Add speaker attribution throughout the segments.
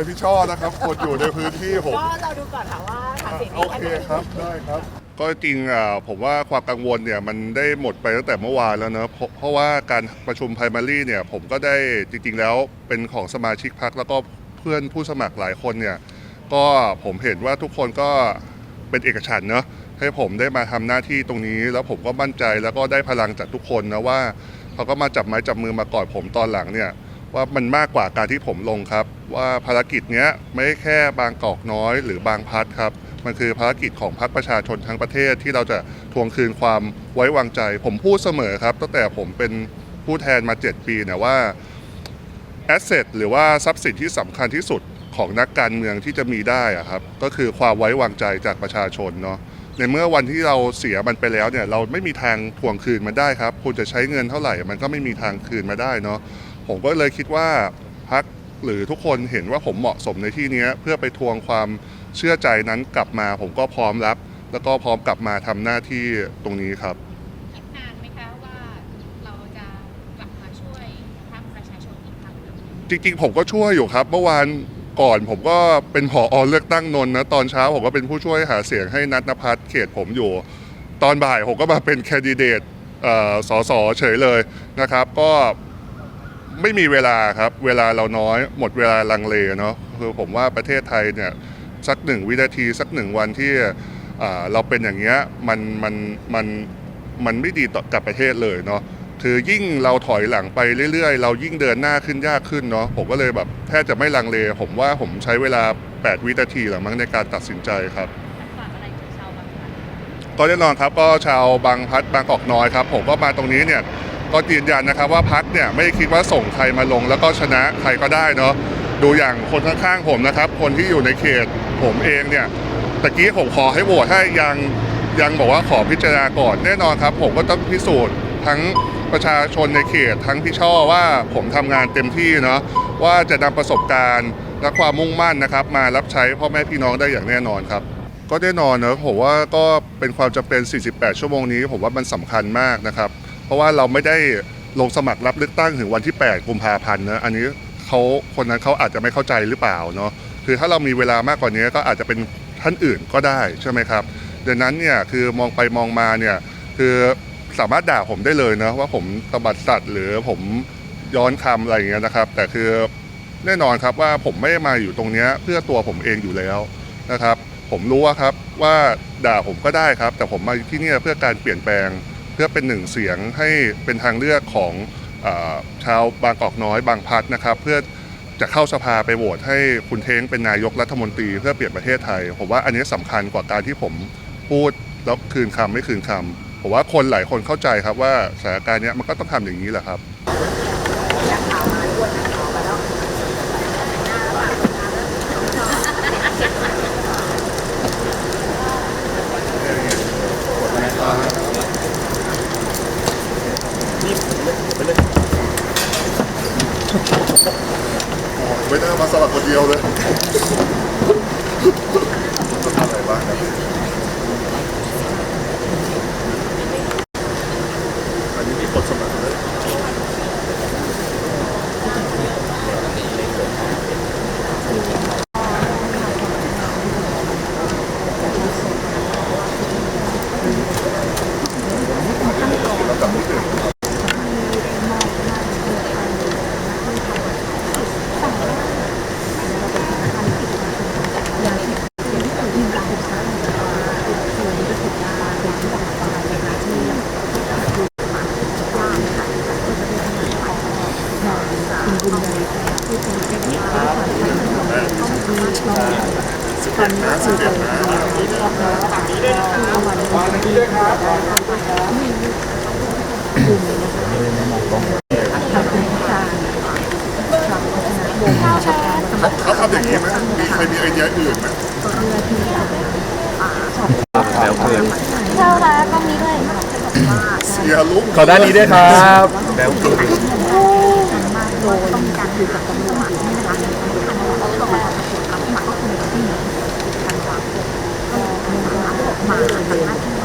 Speaker 1: นพี่ช่อนะครับ คนอยู่ในพื้นที่ผม
Speaker 2: ก็เราดูก่อนค่ะว่าหาเสียง
Speaker 1: โอเคครับ ได้ครับ ก็จริงอะผมว่าความกังวลเนี่ยมันได้หมดไปตั้งแต่เมื่อวานแล้วเนอะเพราะเพราะว่าการประชุมไพรมารีเนี่ยผมก็ได้จริง ๆ แล้วเป็นของสมาชิกพรรคแล้วก็เพื่อนผู้สมัครหลายคนเนี่ยก็ผมเห็นว่าทุกคนก็เป็นเอกฉันท์เนอะให้ผมได้มาทำหน้าที่ตรงนี้ แล้วผมก็มั่นใจแล้วก็ได้พลังจากทุกคนนะว่าเขาก็มาจับไม้จับมือมากอดผมตอนหลังเนี่ยว่ามันมากกว่าการที่ผมลงครับ ว่าภารกิจเนี้ยไม่แค่บางกอกน้อยหรือบางพัดครับ มันคือภารกิจของพรรคประชาชนทั้งประเทศที่เราจะทวงคืนความไว้วางใจ ผมพูดเสมอครับ ตั้งแต่ผมเป็นผู้แทนมา 7 ปีเนี่ยว่าแอสเซทหรือว่าทรัพย์สินที่สำคัญที่สุดของนักการเมืองที่จะมีได้อะครับก็คือความไว้วางใจจากประชาชนเนาะในเมื่อวันที่เราเสียมันไปแล้วเนี่ยเราไม่มีทางทวงคืนมันได้ครับ คุณจะใช้เงินเท่าไหร่ มันก็ไม่มีทางคืนมาได้เนาะผมก็เลยคิดว่าพัก หรือทุกคนเห็นว่าผมเหมาะสมในที่เนี้ยเพื่อไปทวงความเชื่อใจนั้นกลับมา ผมก็พร้อมรับ แล้วก็พร้อมกลับมาทำหน้าที่ตรงนี้ครับ
Speaker 3: อีกนานไหมคะว่าเราจะกลับมาช่วยพรรคประชาชนอีกครั้งหนึ่ง
Speaker 1: จริงๆ ผมก็ช่วยอยู่ครับ เมื่อวานก่อนผมก็เป็นผอเลือกตั้งนนท์นะตอนเช้าผมก็เป็นผู้ช่วยหาเสียงให้นัทนภัสเขตผมอยู่ ตอนบ่ายผมก็มาเป็นแคนดิเดตเอ่อสสเฉยเลยนะครับ ก็ ไม่มีเวลาครับ เวลาเราน้อยหมดเวลาลังเลเนาะคือผมว่าประเทศไทยเนี่ยสักหนึ่งวินาทีสักหนึ่งวันที่อ่าเราเป็นอย่างเงี้ยมันมันมันมันไม่ดีต่อกับประเทศเลยเนาะคือยิ่งเราถอยหลังไปเรื่อยๆ เรายิ่งเดินหน้าขึ้นยากขึ้นเนาะผมก็เลยแบบแทบจะไม่ลังเล ผมว่าผมใช้เวลา 8 วินาทีหรือมั้งในการตัดสินใจครับ
Speaker 3: ฝากอะไรถึงชาวบางพลัด
Speaker 1: ก็แน่นอนครับก็ชาวบางพลัดบางกอกน้อยครับ ผมก็มาตรงนี้เนี่ย ก็ยืนยันนะครับว่าพักเนี่ยไม่คิดว่าส่งใครมาลง แล้วก็ชนะใครก็ได้เนาะดูอย่างคนข้างๆผมนะครับ คนที่อยู่ในเขตผมเองเนี่ยตะกี้ผมขอให้โหวตให้ยังยังบอกว่าขอพิจารณาก่อนแน่นอนครับ ผมก็ต้องพิสูจน์ทั้งประชาชนในเขตทั้งพี่ช่อว่าผมทำงานเต็มที่เนาะว่าจะนำประสบการณ์และความมุ่งมั่นนะครับ มารับใช้พ่อแม่พี่น้องได้อย่างแน่นอนครับ ก็แน่นอนเนะผมว่าก็เป็นความจำเป็น 48 ชั่วโมงนี้ ผมว่ามันสำคัญมากนะครับ เพราะว่าเราไม่ได้ลงสมัครรับเลือกตั้งถึงวันที่ 8 กุมภาพันธ์นะอันนี้เขาคนนั้นเขาอาจจะไม่เข้าใจหรือเปล่าเนาะคือถ้าเรามีเวลามากกว่านี้ก็อาจจะเป็นท่านอื่นก็ได้ใช่ไหมครับดังนั้นเนี่ยคือมองไปมองมาเนี่ยคือสามารถด่าผมได้เลยนะว่าผมตบัดสัตว์ หรือผมย้อนคำอะไรอย่างเงี้ยนะครับ แต่คือแน่นอนครับว่าผมไม่ได้มาอยู่ตรงเนี้ยเพื่อตัวผมเองอยู่แล้วนะครับ ผมรู้ว่าครับว่าด่าผมก็ได้ครับ แต่ผมมาที่เนี่ยเพื่อการเปลี่ยนแปลง เพื่อเป็นหนึ่งเสียงให้เป็นทางเลือกของอชาวบางกอกน้อยบางพัดนะครับเพื่อจะเข้าสภาไปโหวตให้คุณเท้งเป็นนายกรัฐมนตรีเพื่อเปลี่ยนประเทศไทย ผมว่าอันนี้สำคัญกว่าการที่ผมพูดแล้วคืนคำไม่คืนคำผมว่าคนหลายคนเข้าใจครับว่าสถานการณ์นี้มันก็ต้องทำอย่างนี้แหละครับ ไม่น่ามาสลับคนเดียวเลยอะไรบ้างครับอันนี้มีคนสมัครเลยแล้วกลับไม่ถึง เขาทำอย่างนี้ไหมมี ใครมีไอเดียอื่นไหม
Speaker 2: เท่าไรก็มีด้วย
Speaker 1: เสียลุก
Speaker 4: ขอด้านนี้ด้วยครับแบล
Speaker 1: ต้องเพิ่มาหมค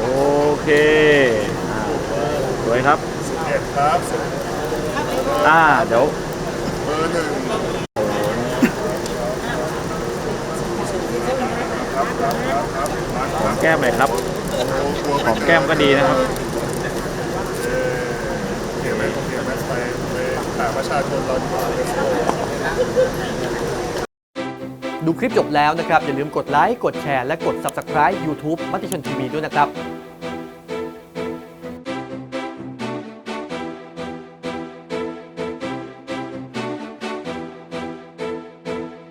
Speaker 4: โอเคอ่าสวยครับ
Speaker 1: เอ็ดครับ
Speaker 4: อ่า เดี๋ยว
Speaker 1: เบอร์หนึ่ง
Speaker 4: หอม แก้มหน่อยครับหอมแก้มก็ดีนะครับ
Speaker 1: เห็นไหมเห็นไหมไปไปหาประชาชนเราดีกว่า
Speaker 5: ดูคลิปจบแล้วนะครับ อย่าลืมกดไลค์ กดแชร์ และกด Subscribe YouTube มติชนทีวีด้วยนะครับ